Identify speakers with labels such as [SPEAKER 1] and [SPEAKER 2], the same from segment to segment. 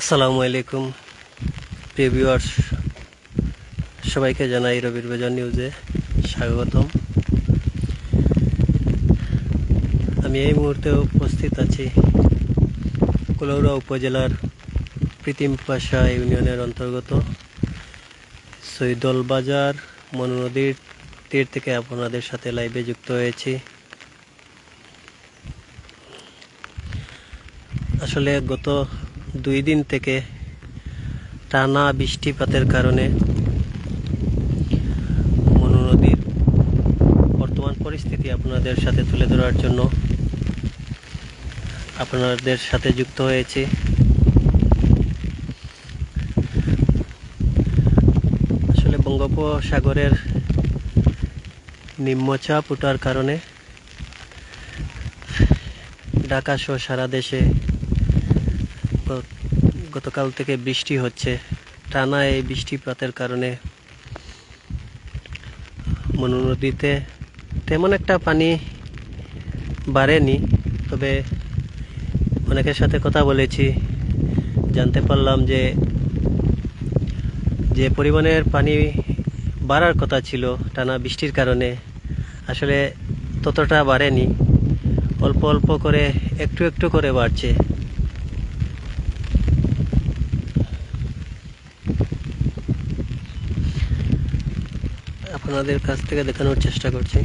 [SPEAKER 1] আসসালামু আলাইকুম। প্রিয় ভিউয়ার্স, সবাইকে জানাই রবির বাজার নিউজে স্বাগতম। আমি এই মুহূর্তে উপস্থিত আছি কুলৌড়া উপজেলার প্রীতিম পাশা ইউনিয়নের অন্তর্গত সৈদল বাজার, মনু নদীর তীর থেকে আপনাদের সাথে লাইভে যুক্ত হয়েছি। আসলে গত দুই দিন থেকে টানা বৃষ্টিপাতের কারণে মনু নদীর বর্তমান পরিস্থিতি আপনাদের সাথে তুলে ধরার জন্য আপনাদের সাথে যুক্ত হয়েছি। আসলে বঙ্গোপসাগরের নিম্নচাপ ওঠার কারণে ঢাকা সহ সারা দেশে গতকাল থেকে বৃষ্টি হচ্ছে। টানা এই বৃষ্টিপাতের কারণে মনু নদীতে তেমন একটা পানি বাড়েনি, তবে অনেকের সাথে কথা বলেছি, জানতে পারলাম যে যে পরিমাণের পানি বাড়ার কথা ছিল টানা বৃষ্টির কারণে, আসলে ততটা বাড়েনি। অল্প অল্প করে, একটু একটু করে বাড়ছে। আপনাদের কাছ থেকে দেখানোর চেষ্টা করছি।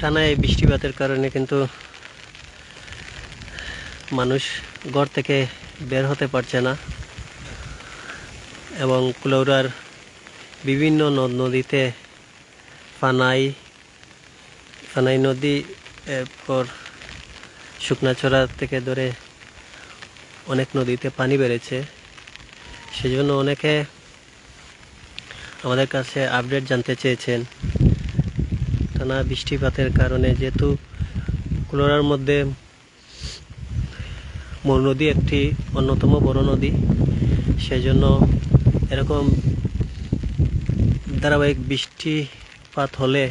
[SPEAKER 1] টানা এই বৃষ্টিপাতের কারণে কিন্তু মানুষ ঘর থেকে বের হতে পারছে না এবং কুলৌড়ার বিভিন্ন নদ নদীতে ফানাই ফানাই নদী, এরপর শুকনাছড়া থেকে ধরে অনেক নদীতে পানি বেড়েছে। সেজন্য অনেকে আমাদের কাছে আপডেট জানতে চেয়েছেন। টানা বৃষ্টিপাতের কারণে যেহেতু কুলোরার মধ্যে মরু নদী একটি অন্যতম বড় নদী, সেজন্য এরকম ধারাবাহিক বৃষ্টিপাত হলে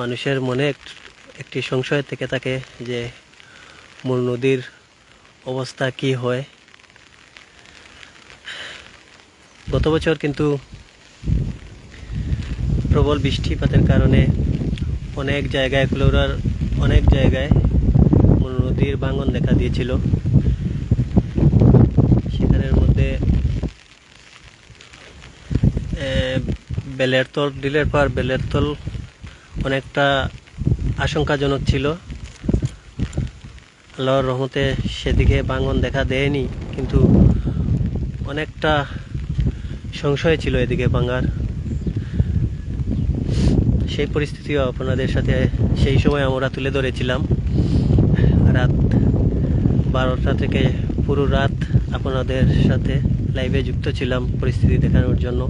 [SPEAKER 1] মানুষের মনে একটি সংশয় থেকে থাকে যে মূল নদীর অবস্থা কি হয়? গত বছর কিন্তু প্রবল বৃষ্টিপাতের কারণে অনেক জায়গায় কুলোরার অনেক জায়গায় মূল নদীর ভাঙন দেখা দিয়েছিল। সেখানের মধ্যে বেলের তল, ডিলের পর বেলের তল অনেকটা আশঙ্কাজনক ছিল। আল্লাহর রহমতে সেদিকে ভাঙন দেখা দেয়নি, কিন্তু অনেকটা সংশয় ছিল এদিকে ভাঙার সেই পরিস্থিতিও আপনাদের সাথে সেই সময় আমরা তুলে ধরেছিলাম। রাত বারোটা থেকে পুরো রাত আপনাদের সাথে লাইভে যুক্ত ছিলাম পরিস্থিতি দেখানোর জন্য।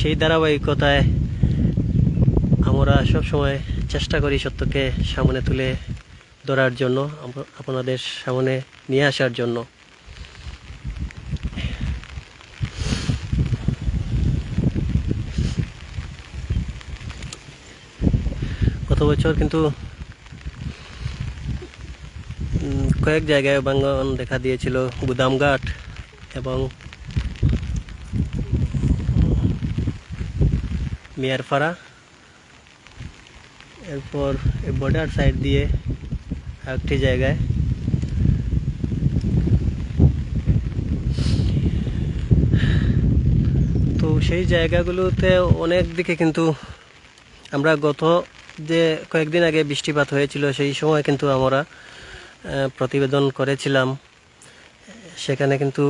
[SPEAKER 1] সেই ধারাবাহিকতায় আমরা সব সময় চেষ্টা করি সত্যকে সামনে তুলে ধরার জন্য আপনাদের সামনে নিয়ে আসার জন্য। গত বছর কিন্তু কয়েক জায়গায় ভাঙ্গন দেখা দিয়েছিল, গুদামঘাট এবং মিয়ারপাড়া। এরপর বর্ডার সাইড দিয়ে একটি জায়গায়। তো সেই জায়গাগুলোতে অনেক দিকে কিন্তু আমরা গত যে কয়েকদিন আগে বৃষ্টিপাত হয়েছিল, সেই সময় কিন্তু আমরা প্রতিবেদন করেছিলাম। সেখানে কিন্তু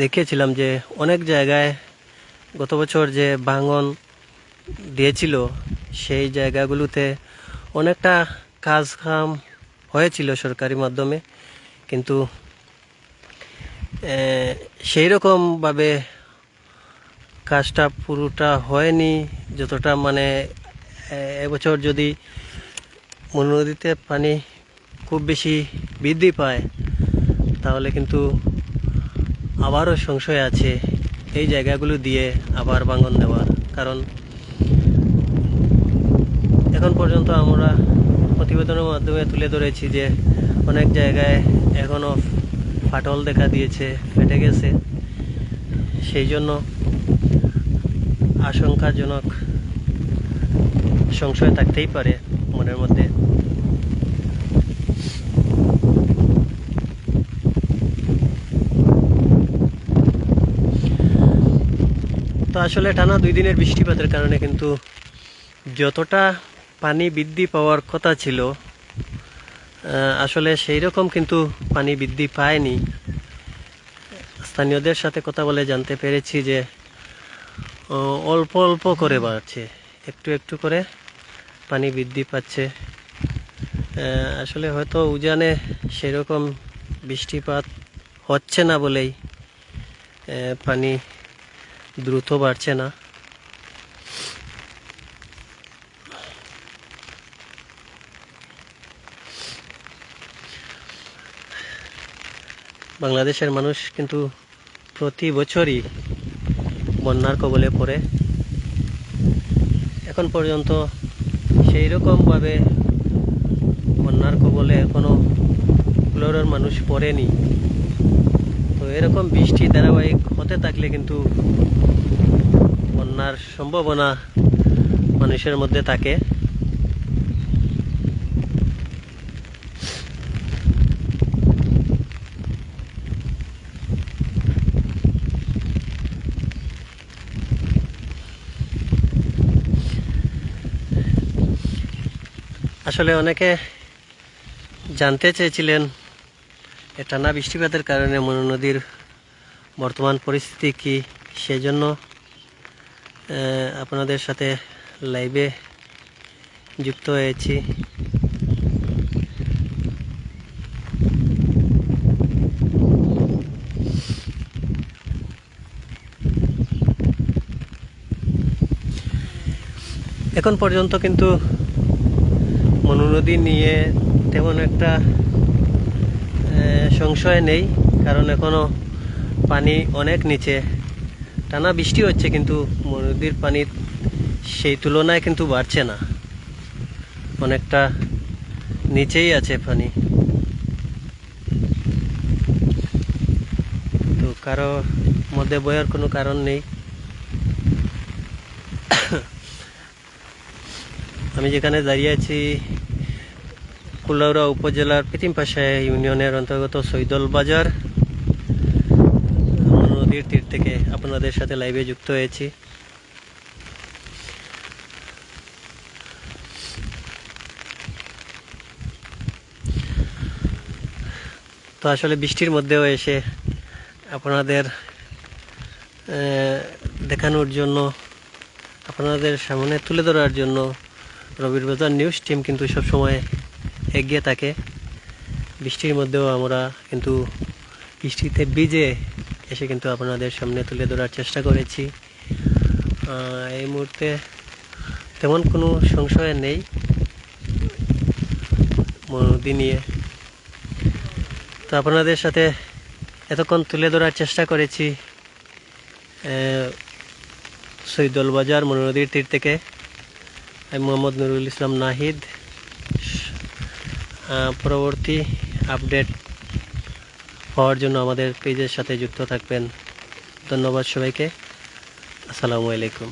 [SPEAKER 1] দেখেছিলাম যে অনেক জায়গায় গত বছর যে ভাঙন দিয়েছিল, সেই জায়গাগুলোতে অনেকটা কাজ কাম হয়েছিল সরকারি মাধ্যমে, কিন্তু সেই রকমভাবে কাজটা পুরোটা হয়নি, যতটা মানে এবছর যদি নদীতে পানি খুব বেশি বৃদ্ধি পায়, তাহলে কিন্তু আবারও সংশয় আছে এই জায়গাগুলো দিয়ে আবার ভাঙন দেওয়ার। কারণ, এখন পর্যন্ত আমরা প্রতিবেদনের মাধ্যমে তুলে ধরেছি যে অনেক জায়গায় এখনও ফাটল দেখা দিয়েছে, ফেটে গেছে। সেই জন্য আশঙ্কাজনক সংশয় থাকতেই পারে মনের মধ্যে। তো আসলে টানা দুই দিনের বৃষ্টিপাতের কারণে কিন্তু যতটা পানি বৃদ্ধি পাওয়ার কথা ছিল। আসলে সেই রকম কিন্তু পানি বৃদ্ধি পায়নি। স্থানীয়দের সাথে কথা বলে জানতে পেরেছি যে অল্প অল্প করে বাড়ছে। একটু একটু করে পানি বৃদ্ধি পাচ্ছে। আসলে হয়তো উজানে সেরকম বৃষ্টিপাত হচ্ছে না বলেই পানি দ্রুত বাড়ছে না। বাংলাদেশের মানুষ কিন্তু প্রতি বছরই বন্যার কবলে পড়ে। এখন পর্যন্ত সেই রকমভাবে বন্যার কবলে এখনও ফ্লোরের মানুষ পড়েনি। তো এরকম বৃষ্টি ধারাবাহিক হতে থাকলে কিন্তু বন্যার সম্ভাবনা মানুষের মধ্যে থাকে। আসলে অনেকে জানতে চেয়েছিলেন এ টানা বৃষ্টিপাতের কারণে মনু নদীর বর্তমান পরিস্থিতি কি সেজন্য আহ, আপনাদের সাথে লাইভে যুক্ত হয়েছি। এখন পর্যন্ত কিন্তু মনু নদী নিয়ে তেমন একটা সংশয় নেই, কারণ এখনও পানি অনেক নিচে। টানা বৃষ্টি হচ্ছে কিন্তু নদীর পানির সেই তুলনায় কিন্তু বাড়ছে না। অনেকটা নিচেই আছে পানি। তো কারও মধ্যে বয়ার কোনো কারণ নেই। আমি যেখানে দাঁড়িয়ে আছি কুলাউড়া উপজেলার পিতিমপাশা ইউনিয়নের অন্তর্গত সৈদল বাজার নদীর তীর থেকে আপনাদের সাথে লাইভে যুক্ত হয়েছি। তো আসলে বৃষ্টির মধ্যেও এসে আপনাদের দেখানোর জন্য, আপনাদের সামনে তুলে ধরার জন্য রবির বাজার নিউজ টিম কিন্তু সবসময় এগিয়ে থাকে। বৃষ্টির মধ্যেও আমরা কিন্তু বৃষ্টিতে ভিজে এসে কিন্তু আপনাদের সামনে তুলে ধরার চেষ্টা করেছি। এই মুহূর্তে তেমন কোনো সংশয় নেই। নদী নিয়ে। তো আপনাদের সাথে এতক্ষণ তুলে ধরার চেষ্টা করেছি সৈদল বাজার মনোনদীর তীর থেকে। আমি মোহাম্মদ নুরুল ইসলাম নাহিদ পরবর্তী আপডেট হওয়ার জন্য আমাদের পেজের সাথে যুক্ত থাকবেন। ধন্যবাদ সবাইকে। আসসালামু আলাইকুম।